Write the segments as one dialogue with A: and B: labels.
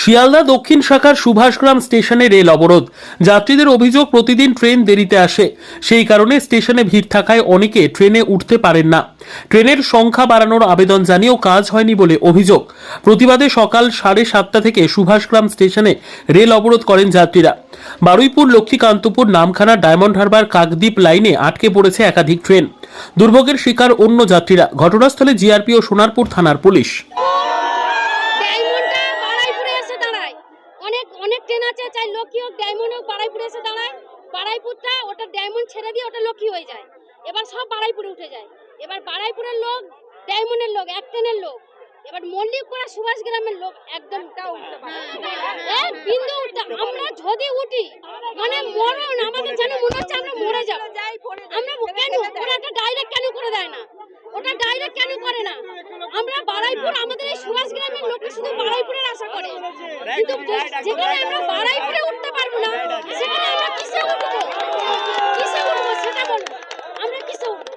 A: শিয়ালদা দক্ষিণ শাখার সুভাষগ্রাম স্টেশনে রেল অবরোধ। যাত্রীদের অভিযোগ, প্রতিদিন ট্রেন দেরিতে আসে। সেই কারণে স্টেশনে ভিড় থাকায় অনেকে ট্রেনে উঠতে পারেন না। ট্রেনের সংখ্যা বাড়ানোর আবেদন জানিয়েও কাজ হয়নি বলে অভিযোগ। প্রতিবাদে সকাল সাড়ে সাতটা থেকে সুভাষগ্রাম স্টেশনে রেল অবরোধ করেন যাত্রীরা। বারুইপুর, লক্ষ্মীকান্তপুর, নামখানা, ডায়মন্ড হারবার, কাকদ্বীপ লাইনে আটকে পড়েছে একাধিক ট্রেন। দুর্ভোগের শিকার অন্য যাত্রীরা। ঘটনাস্থলে জিআরপি ও সোনারপুর থানার পুলিশ।
B: আছে চাই লক্ষ্মী হোক ডায়মন্ড হোক বাড়াইপুরে এসে দাঁড়ায়। বাড়াইপুরটা ওটা ডায়মন্ড ছেড়ে দিয়ে ওটা লক্ষ্মী হয়ে যায়। এবার সব বাড়াইপুরে উঠে যায়। এবার বাড়াইপুরের লোক ডায়মন্ডের লোক এক ট্রেনের লোক। এবার মল্লিকপুরা সুভাষ গ্রামের লোক একদম উঠতে পারে বিন্দু উঠতে আমরা যদি উঠি মানে মরণ আমাদের যেন মনে হচ্ছে আমরা মরে যাব। আমরা কেন? ওরা একটা ডাইরেক্ট কেন করে দেয় না? ওটা ডাইরেক্ট কেন করে না? আমরা বাড়াইপুর আমাদের এই সুভাষ গ্রামের লোক শুধু বাড়াইপুরের আশা করে কিন্তু যেখানে আমরা বাড়াইপুরে উঠতে পারব না সেখানে আমরা কিসে উঠবো? কিসে উঠবো সেটা বলব আমরা কিসে উঠবো?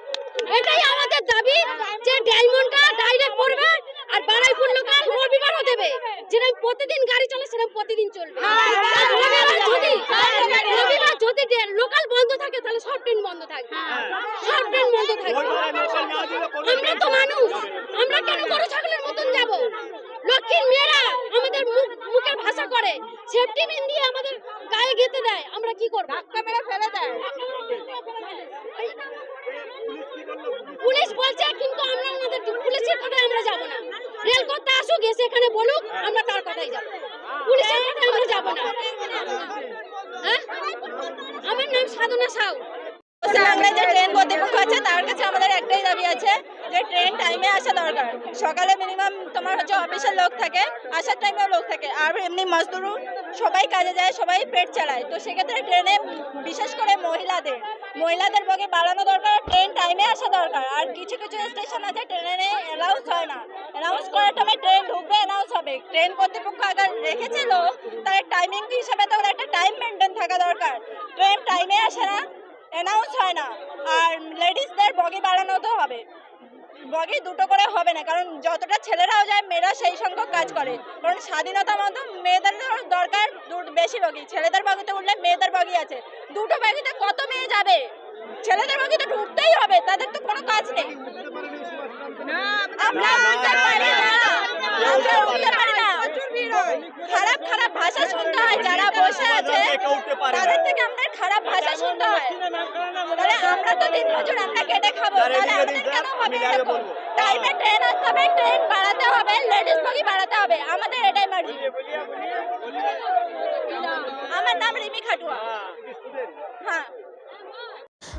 B: এটাই আমাদের দাবি যে ডায়মন্ডটা ডাইরেক্ট করবে আর বাড়াইপুর লোকাল রবিবারও দেবে। যেরকম প্রতিদিন গাড়ি চলে সেরকম প্রতিদিন চলবে। যদি রবিবার যদি লোকাল বন্ধ থাকে তাহলে সব ট্রেন বন্ধ থাকবে। সব ট্রেন বন্ধ থাকবে। আমরা তো মানুষ। আমরা কেন গরু ছাগলের মতন যাব? লক্ষ্মীর মেয়েরা আমাদের মুখ মুখের ভাষা করে সেফটি পিন দিয়ে আমাদের গায়ে গেতে দেয়। আমরা কি করব? ধাক্কা মেরে ফেলে দেয়। পুলিশ বলছে কিন্তু আমরা আমাদের পুলিশের কথায় আমরা যাব না। রেল করতে আসুক এসে এখানে বলুক আমরা তার কথাই যাব। পুলিশের কথায় আমরা যাব না। হ্যাঁ? আমার নাম সাধনা সাউ।
C: আমরা ট্রেন কর্তৃপক্ষ আছে, তার কাছে আমাদের একটাই দাবি আছে যে ট্রেন টাইমে আসা দরকার। সকালে মিনিমাম তোমার হচ্ছে অফিসের লোক থাকে, আসার টাইমেও লোক থাকে। আর এমনি মজদুরু সবাই কাজে যায়, সবাই পেট চালায়। তো সেক্ষেত্রে ট্রেনে বিশেষ করে মহিলাদের মহিলাদের বগে বাড়ানো দরকার ট্রেন টাইমে আসা দরকার। আর কিছু কিছু স্টেশন আছে ট্রেনে অ্যানাউন্স হয় না। অ্যানাউন্স করার টাইমে ট্রেন ঢুকবে অ্যানাউন্স হবে। ট্রেন কর্তৃপক্ষ আগে রেখেছিল, তার টাইমিং হিসাবে তাহলে একটা টাইম মেনটেন থাকা দরকার। ট্রেন টাইমে আসে না অ্যানাউন্স হয় না আর লেডিসদের বগি বাড়ানো তো হবে বগি দুটো করে হবে না কারণ যতটা ছেলেরাও যায় মেয়েরা সেই সংখ্যক কাজ করে কারণ স্বাধীনতা মতো মেয়েদের দরকার বেশি বগি ছেলেদের বগিতে উঠলে মেয়েদের বগি আছে দুটো বগিতে কত মেয়ে যাবে ছেলেদের বগিতে উঠতেই হবে তাদের তো কোনো কাজ নেই আমরা উঠতে পারি না আমরা উঠতে পারি না খারাপ খারাপ ভাষা শুনতে হয় যারা বসে আছে তাদের থেকে আমাদের খারাপ ভাষা শুনতে হয় তাহলে আমরা তো দিন মজুর আমরা কেটে খাব তাহলে আমাদের কেন হবে এরকম টাইমে ট্রেন আসতে হবে ট্রেন বাড়াতে হবে লেডিস বগি বাড়াতে হবে। আমাদের এটাই মার্জি আমার নাম রিমি খাটুয়া। হ্যাঁ।